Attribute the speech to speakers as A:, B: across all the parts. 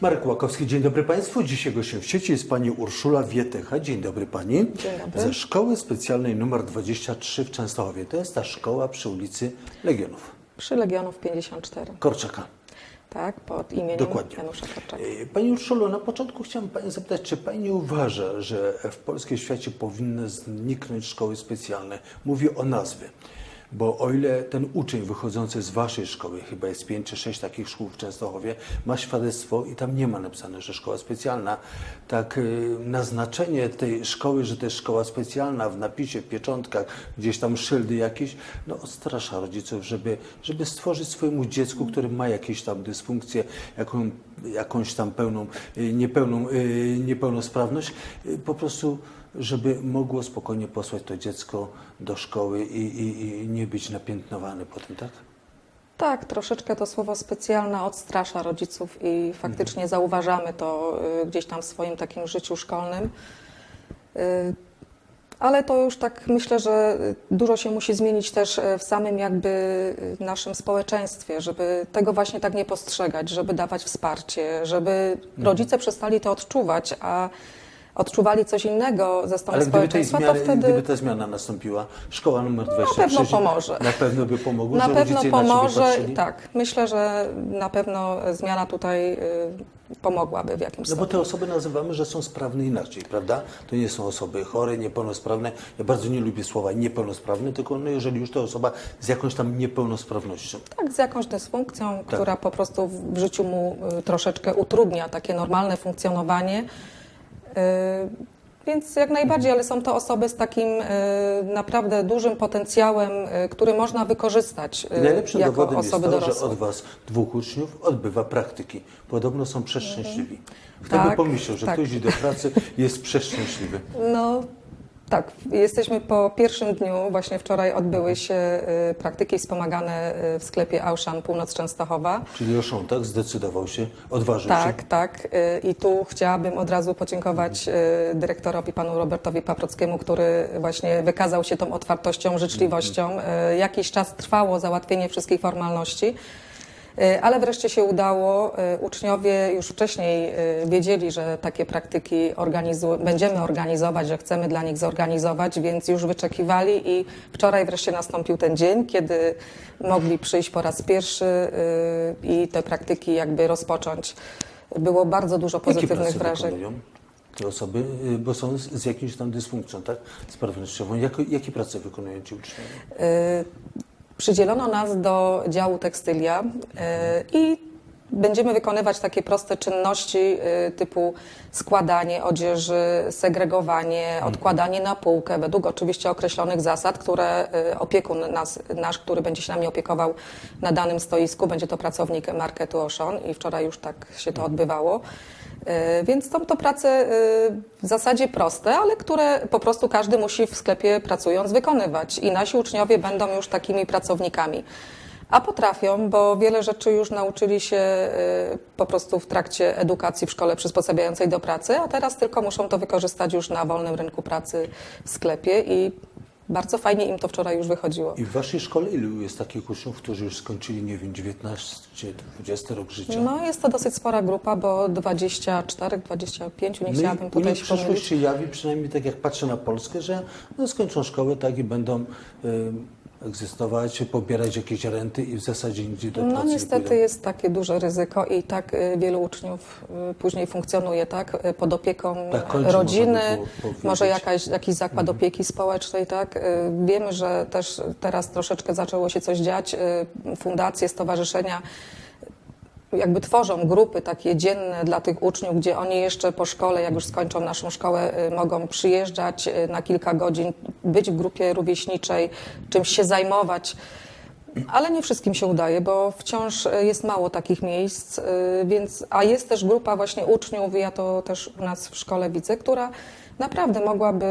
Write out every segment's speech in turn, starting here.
A: Marek Łakowski, dzień dobry Państwu. Dzisiaj gościem w sieci jest Pani Urszula Wietycha. Dzień dobry Pani.
B: Dzień dobry.
A: Ze Szkoły Specjalnej nr 23 w Częstochowie. To jest ta szkoła przy ulicy Legionów.
B: Przy Legionów 54.
A: Korczaka.
B: Tak, pod imieniem
A: Dokładnie.
B: Janusza Korczaka.
A: E, Pani Urszulo, na początku chciałem Pani zapytać, czy Pani uważa, że w polskim świecie powinny zniknąć szkoły specjalne? Mówię o nazwie. Bo o ile ten uczeń wychodzący z Waszej szkoły, chyba jest pięć czy sześć takich szkół w Częstochowie, ma świadectwo i tam nie ma napisane, że szkoła specjalna, tak y, naznaczenie tej szkoły, że to jest szkoła specjalna w napisie, w pieczątkach, gdzieś tam szyldy jakieś, no odstrasza rodziców, żeby, żeby stworzyć swojemu dziecku, które ma jakieś tam dysfunkcję, jaką, jakąś tam pełną, y, niepełną, y, niepełnosprawność, y, po prostu żeby mogło spokojnie posłać to dziecko do szkoły i, i, i nie być napiętnowane potem, tak?
B: Tak, troszeczkę to słowo specjalne odstrasza rodziców i faktycznie zauważamy to y, gdzieś tam w swoim takim życiu szkolnym. Y, Ale to już tak myślę, że dużo się musi zmienić też y, w samym jakby naszym społeczeństwie, żeby tego właśnie tak nie postrzegać, żeby dawać wsparcie, żeby rodzice przestali to odczuwać, a odczuwali coś innego ze strony
A: Ale gdyby, tej
B: społeczeństwa,
A: zmiany,
B: to wtedy...
A: gdyby ta zmiana nastąpiła, szkoła numer 23
B: pewno pomoże.
A: na pewno by pomogło,
B: Na
A: że
B: pewno pomoże,
A: patrzyli?
B: tak. Myślę, że na pewno zmiana tutaj y, pomogłaby w jakimś
A: No bo
B: stopniu.
A: te osoby nazywamy, że są sprawne inaczej, prawda? To nie są osoby chore, niepełnosprawne. Ja bardzo nie lubię słowa niepełnosprawne, tylko no jeżeli już to osoba z jakąś tam niepełnosprawnością.
B: Tak, z jakąś dysfunkcją,
A: Tak.
B: która po prostu w życiu mu y, troszeczkę utrudnia takie normalne funkcjonowanie. Y, Więc jak najbardziej, ale są to osoby z takim y, naprawdę dużym potencjałem, y, który można wykorzystać
A: najlepszym
B: jako
A: dowodem jest
B: osoby
A: to, że
B: dorosłe.
A: od Was dwóch uczniów odbywa praktyki. Podobno są przeszczęśliwi. Kto by
B: Tak,
A: pomyślał, że
B: tak.
A: ktoś idzie do pracy jest przeszczęśliwy.
B: No tak, jesteśmy po pierwszym dniu, właśnie wczoraj odbyły się y, praktyki wspomagane y, w sklepie Auszan Północ Częstochowa.
A: Czyli Roszą, tak? Zdecydował się, odważył
B: Tak,
A: się.
B: tak. y, I tu chciałabym od razu podziękować dyrektorowi, panu Robertowi Paprockiemu, który właśnie wykazał się tą otwartością, życzliwością. Jakiś czas trwało załatwienie wszystkich formalności. Y, Ale wreszcie się udało. Y, Uczniowie już wcześniej y, wiedzieli, że takie praktyki organizu- będziemy organizować, że chcemy dla nich zorganizować, więc już wyczekiwali i wczoraj wreszcie nastąpił ten dzień, kiedy mogli przyjść po raz pierwszy i te praktyki jakby rozpocząć. Było bardzo dużo pozytywnych wrażeń.
A: wykonują te osoby, bo są z, z jakimś tam dysfunkcją, tak? Sprawnościową. Jako, jakie prace wykonują ci uczniowie?
B: Przydzielono nas do działu tekstylia y, i będziemy wykonywać takie proste czynności y, typu składanie odzieży, segregowanie, odkładanie na półkę według oczywiście określonych zasad, które y, opiekun nas, nasz, który będzie się nami opiekował na danym stoisku, będzie to pracownik marketu Oshon i wczoraj już tak się to odbywało. Y, Więc są to prace y, w zasadzie proste, ale które po prostu każdy musi w sklepie pracując wykonywać. I nasi uczniowie będą już takimi pracownikami. A potrafią, bo wiele rzeczy już nauczyli się y, po prostu w trakcie edukacji w szkole przysposabiającej do pracy, a teraz tylko muszą to wykorzystać już na wolnym rynku pracy w sklepie i bardzo fajnie im to wczoraj już wychodziło.
A: I w Waszej szkole ilu jest takich uczniów, którzy już skończyli, nie wiem, 19, 20 rok życia?
B: No jest to dosyć spora grupa, bo 24, 25, nie chciałabym
A: u
B: tutaj się
A: przyszłość
B: pomylić.
A: się jawi, przynajmniej tak jak patrzę na Polskę, że no, skończą szkołę tak i będą y, egzystować, pobierać jakieś renty i w zasadzie nigdzie do
B: No
A: pracy nie
B: niestety jest takie duże ryzyko i tak y, wielu uczniów y, później funkcjonuje, tak, y, pod opieką
A: Tak, kończy,
B: rodziny,
A: można by było
B: może
A: powiedzieć.
B: jakaś, jakiś zakład
A: Mhm.
B: opieki społecznej, tak. Y, Wiemy, że też teraz troszeczkę zaczęło się coś dziać, y, fundacje, stowarzyszenia jakby tworzą grupy takie dzienne dla tych uczniów, gdzie oni jeszcze po szkole, jak już skończą naszą szkołę, y, mogą przyjeżdżać y, na kilka godzin, być w grupie rówieśniczej, czymś się zajmować. Ale nie wszystkim się udaje, bo wciąż y, jest mało takich miejsc, więc, a jest też grupa właśnie uczniów, ja to też u nas w szkole widzę, która naprawdę mogłaby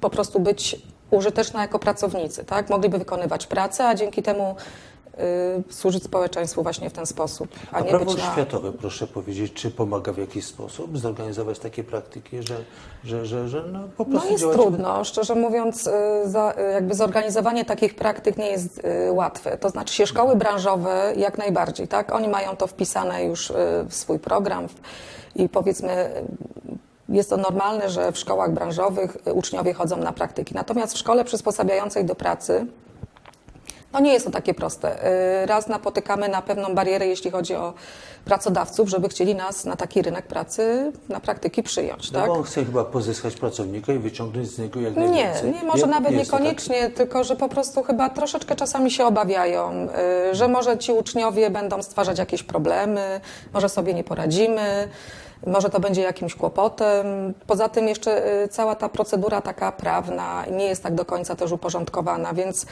B: po prostu być użyteczna jako pracownicy, tak? Mogliby wykonywać pracę, a dzięki temu służyć społeczeństwu właśnie w ten sposób, a,
A: A prawo
B: na...
A: oświatowe, proszę powiedzieć, czy pomaga w jakiś sposób zorganizować takie praktyki, że, że, że, że no, po
B: No
A: prostu
B: jest
A: działać-
B: trudno, szczerze mówiąc, y, za, y, jakby zorganizowanie takich praktyk nie jest y, łatwe. To znaczy się szkoły branżowe jak najbardziej, tak? Oni mają to wpisane już y, w swój program i powiedzmy y, jest to normalne, że w szkołach branżowych y, uczniowie chodzą na praktyki. Natomiast w szkole przysposabiającej do pracy no nie jest to takie proste. Y, Raz napotykamy na pewną barierę, jeśli chodzi o pracodawców, żeby chcieli nas na taki rynek pracy, na praktyki przyjąć,
A: No
B: tak?
A: bo on chce chyba pozyskać pracownika i wyciągnąć z niego jak
B: Nie,
A: najwięcej.
B: nie, może nawet
A: tak?
B: niekoniecznie, tylko że po prostu chyba troszeczkę czasami się obawiają, y, że może ci uczniowie będą stwarzać jakieś problemy, może sobie nie poradzimy, może to będzie jakimś kłopotem. Poza tym jeszcze y, cała ta procedura taka prawna nie jest tak do końca też uporządkowana, więc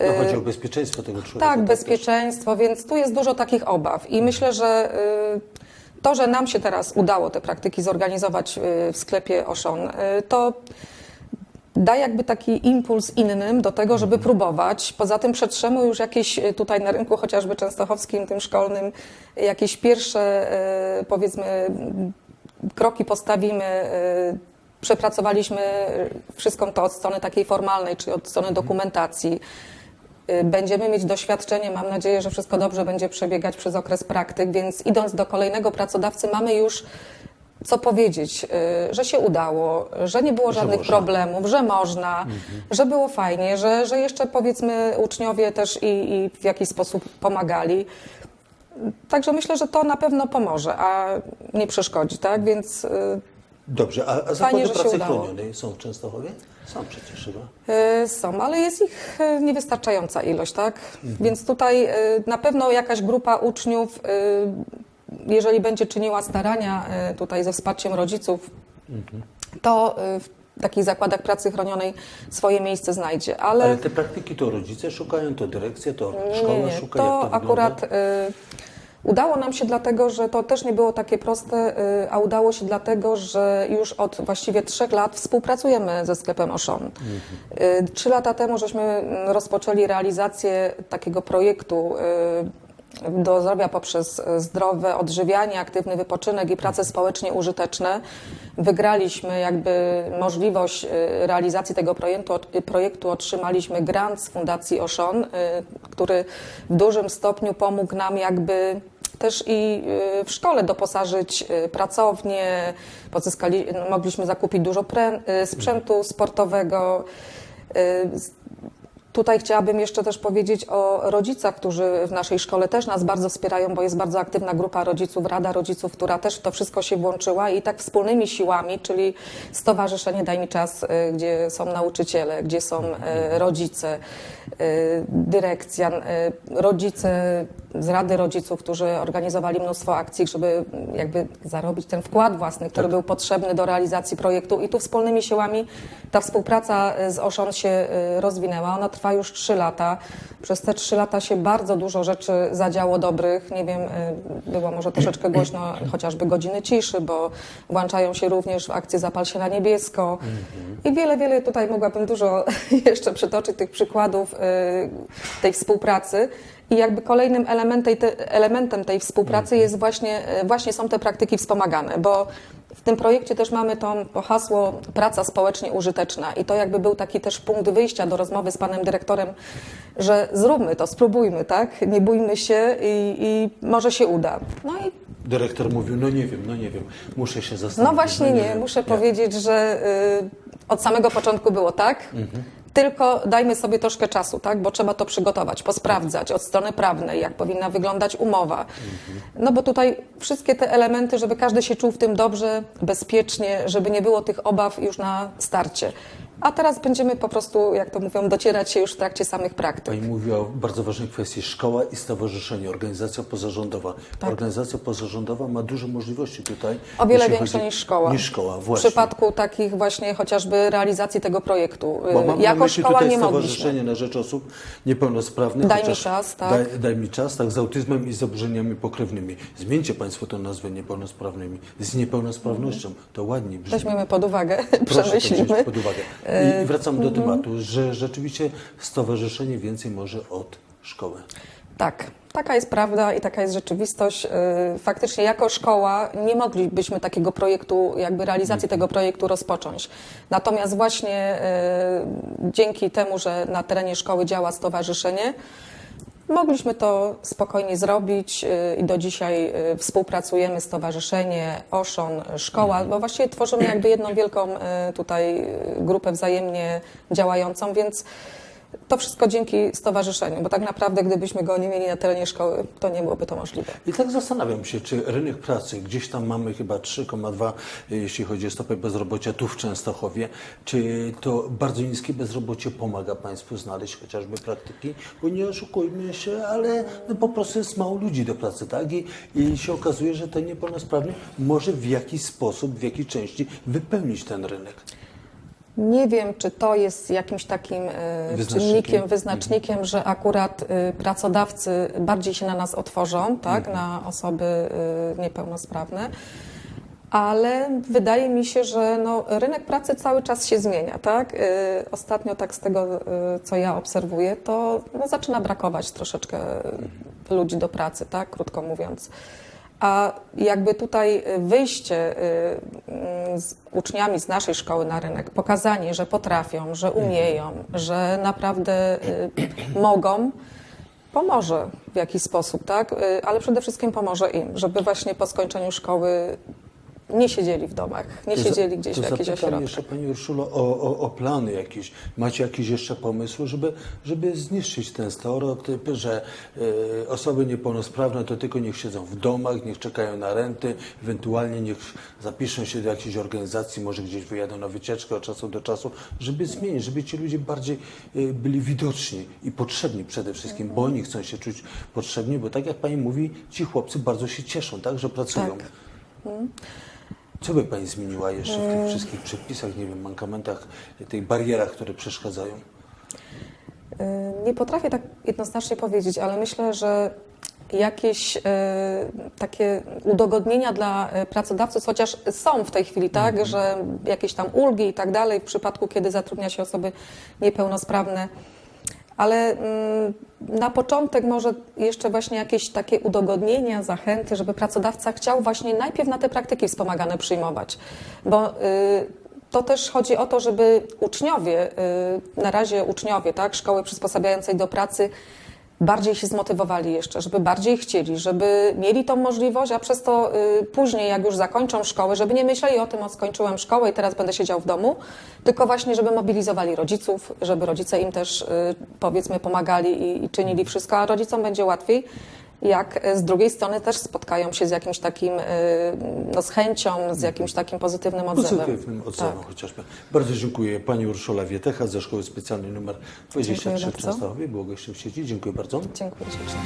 A: No, chodzi o bezpieczeństwo tego człowieka.
B: tak,
A: też.
B: bezpieczeństwo, więc tu jest dużo takich obaw i myślę, że y, to, że nam się teraz udało te praktyki zorganizować y, w sklepie Oszon, y, to da jakby taki impuls innym do tego, żeby próbować. Poza tym przetrzemy już jakieś tutaj na rynku chociażby częstochowskim, tym szkolnym, jakieś pierwsze powiedzmy kroki postawimy. Przepracowaliśmy wszystko to od strony takiej formalnej, czyli od strony dokumentacji. Y, Będziemy mieć doświadczenie, mam nadzieję, że wszystko dobrze będzie przebiegać przez okres praktyk, więc idąc do kolejnego pracodawcy mamy już co powiedzieć, y, że się udało, że nie było
A: Że
B: żadnych
A: można.
B: problemów, że można, że było fajnie, że, że jeszcze powiedzmy uczniowie też i, i w jakiś sposób pomagali. Także myślę, że to na pewno pomoże, a nie przeszkodzi, tak? Więc y,
A: Dobrze, a, a zakłady
B: Fajnie, że się
A: pracy
B: udało.
A: chronionej są w Częstochowie? Są przecież chyba.
B: Y, Są, ale jest ich y, niewystarczająca ilość, tak? Więc tutaj y, na pewno jakaś grupa uczniów, y, jeżeli będzie czyniła starania y, tutaj ze wsparciem rodziców, to y, w takich zakładach pracy chronionej swoje miejsce znajdzie. Ale,
A: Ale te praktyki to rodzice szukają, to dyrekcja, to szkoła
B: nie, nie,
A: szuka,
B: to
A: jak to
B: akurat
A: wygląda?
B: y, udało nam się dlatego, że to też nie było takie proste, y, a udało się dlatego, że już od właściwie trzech lat współpracujemy ze sklepem Oszon. Y, Trzy lata temu żeśmy rozpoczęli realizację takiego projektu y, do zdrowia poprzez zdrowe odżywianie, aktywny wypoczynek i prace społecznie użyteczne. Wygraliśmy jakby możliwość realizacji tego projektu, projektu otrzymaliśmy grant z Fundacji Oszon, który w dużym stopniu pomógł nam jakby też i y, w szkole doposażyć y, pracownię, pozyskali, no, mogliśmy zakupić dużo pre, y, sprzętu sportowego. Tutaj chciałabym jeszcze też powiedzieć o rodzicach, którzy w naszej szkole też nas bardzo wspierają, bo jest bardzo aktywna grupa rodziców, Rada Rodziców, która też w to wszystko się włączyła i tak wspólnymi siłami, czyli Stowarzyszenie Daj mi czas, gdzie są nauczyciele, gdzie są rodzice, dyrekcja, rodzice z Rady Rodziców, którzy organizowali mnóstwo akcji, żeby jakby zarobić ten wkład własny, który był potrzebny do realizacji projektu i tu wspólnymi siłami ta współpraca y, z Oszon się y, rozwinęła. Ona trwa już trzy lata. Przez te trzy lata się bardzo dużo rzeczy zadziało dobrych. Nie wiem, y, było może troszeczkę głośno chociażby godziny ciszy, bo włączają się również w akcję Zapal się na niebiesko. I wiele, wiele tutaj mogłabym dużo jeszcze przytoczyć tych przykładów tej współpracy. I jakby kolejnym elementem, te, elementem tej współpracy jest właśnie, y, właśnie są te praktyki wspomagane, bo w tym projekcie też mamy to, hasło praca społecznie użyteczna i to jakby był taki też punkt wyjścia do rozmowy z panem dyrektorem, że zróbmy to, spróbujmy, tak? Nie bójmy się i, i może się uda. No i
A: Dyrektor mówił, no nie wiem, no nie wiem, muszę się zastanowić.
B: no właśnie nie,
A: wiem.
B: muszę powiedzieć, że y, od samego początku było tak. Tylko dajmy sobie troszkę czasu, tak? Bo trzeba to przygotować, posprawdzać od strony prawnej, jak powinna wyglądać umowa. No bo tutaj wszystkie te elementy, żeby każdy się czuł w tym dobrze, bezpiecznie, żeby nie było tych obaw już na starcie. A teraz będziemy po prostu, jak to mówią, docierać się już w trakcie samych praktyk.
A: Pani mówi o bardzo ważnej kwestii. Szkoła i stowarzyszenie, organizacja pozarządowa. Organizacja pozarządowa ma duże możliwości tutaj.
B: Tak. O wiele większe niż szkoła.
A: Niż szkoła,
B: W
A: właśnie.
B: przypadku takich właśnie chociażby realizacji tego projektu.
A: Bo mam na
B: jako
A: myśli
B: szkoła
A: tutaj
B: nie mogliśmy.
A: Stowarzyszenie na rzecz osób niepełnosprawnych.
B: Daj mi czas, tak.
A: Daj, daj mi czas, tak, z autyzmem i zaburzeniami pokrewnymi. Zmieńcie Państwo tę nazwę niepełnosprawnymi. Z niepełnosprawnością. To ładniej brzmi.
B: Weźmiemy pod uwagę,
A: Proszę
B: przemyślimy.
A: pod uwagę. I wracam
B: Mhm.
A: do tematu, że rzeczywiście stowarzyszenie więcej może od szkoły.
B: Tak, taka jest prawda i taka jest rzeczywistość. Yy, Faktycznie jako szkoła nie moglibyśmy takiego projektu, jakby realizacji tego projektu rozpocząć. Natomiast właśnie yy, dzięki temu, że na terenie szkoły działa stowarzyszenie, mogliśmy to spokojnie zrobić yy, i do dzisiaj yy, współpracujemy, stowarzyszenie, OSZON, szkoła, bo właściwie tworzymy jakby jedną wielką yy, tutaj grupę wzajemnie działającą, więc to wszystko dzięki stowarzyszeniu, bo tak naprawdę gdybyśmy go nie mieli na terenie szkoły, to nie byłoby to możliwe.
A: I tak zastanawiam się, czy rynek pracy, gdzieś tam mamy chyba 3,2, jeśli chodzi o stopę bezrobocia tu w Częstochowie, czy to bardzo niskie bezrobocie pomaga Państwu znaleźć chociażby praktyki? Bo nie oszukujmy się, ale no po prostu jest mało ludzi do pracy, tak? I, I się okazuje, że ten niepełnosprawny może w jakiś sposób, w jakiej części wypełnić ten rynek.
B: Nie wiem, czy to jest jakimś takim e,
A: Wyznacznikiem.
B: czynnikiem, wyznacznikiem, że akurat e, pracodawcy bardziej się na nas otworzą, tak, na osoby e, niepełnosprawne. Ale wydaje mi się, że no, rynek pracy cały czas się zmienia, tak? E, Ostatnio tak z tego, co ja obserwuję, to no, zaczyna brakować troszeczkę ludzi do pracy, tak? Krótko mówiąc. A jakby tutaj wyjście y, z uczniami z naszej szkoły na rynek, pokazanie, że potrafią, że umieją, że naprawdę y, mogą, pomoże w jakiś sposób, tak? Y, Ale przede wszystkim pomoże im, żeby właśnie po skończeniu szkoły nie siedzieli w domach, nie
A: To za-
B: siedzieli gdzieś
A: to
B: w jakichś ośrodkach.
A: jeszcze Pani Urszulo o, o, o plany jakieś. Macie jakieś jeszcze pomysły, żeby, żeby zniszczyć ten stereotyp, że e, osoby niepełnosprawne to tylko niech siedzą w domach, niech czekają na renty, ewentualnie niech zapiszą się do jakiejś organizacji, może gdzieś wyjadą na wycieczkę od czasu do czasu, żeby zmienić, żeby ci ludzie bardziej e, byli widoczni i potrzebni przede wszystkim, bo oni chcą się czuć potrzebni, bo tak jak Pani mówi, ci chłopcy bardzo się cieszą, tak, że pracują.
B: Tak.
A: Co by Pani zmieniła jeszcze w tych wszystkich przepisach, nie wiem, mankamentach, tych barierach, które przeszkadzają?
B: Y, Nie potrafię tak jednoznacznie powiedzieć, ale myślę, że jakieś y, takie udogodnienia dla pracodawców, chociaż są w tej chwili, tak, że jakieś tam ulgi i tak dalej w przypadku, kiedy zatrudnia się osoby niepełnosprawne. Ale mm, na początek może jeszcze właśnie jakieś takie udogodnienia, zachęty, żeby pracodawca chciał właśnie najpierw na te praktyki wspomagane przyjmować. Bo y, to też chodzi o to, żeby uczniowie, y, na razie uczniowie, tak, szkoły przysposabiającej do pracy, bardziej się zmotywowali jeszcze, żeby bardziej chcieli, żeby mieli tą możliwość, a przez to y, później, jak już zakończą szkołę, żeby nie myśleli o tym, o skończyłem szkołę i teraz będę siedział w domu, tylko właśnie, żeby mobilizowali rodziców, żeby rodzice im też y, powiedzmy pomagali i, i czynili wszystko, a rodzicom będzie łatwiej, jak y, z drugiej strony też spotkają się z jakimś takim, y, no z chęcią, z jakimś takim pozytywnym odzewem.
A: Pozytywnym odzewem
B: Tak.
A: chociażby. Bardzo dziękuję Pani Urszula Wietecha ze Szkoły Specjalnej nr 23 w. Częstochowie. Było gościem w sieci. Dziękuję bardzo.
B: Dziękuję ślicznie.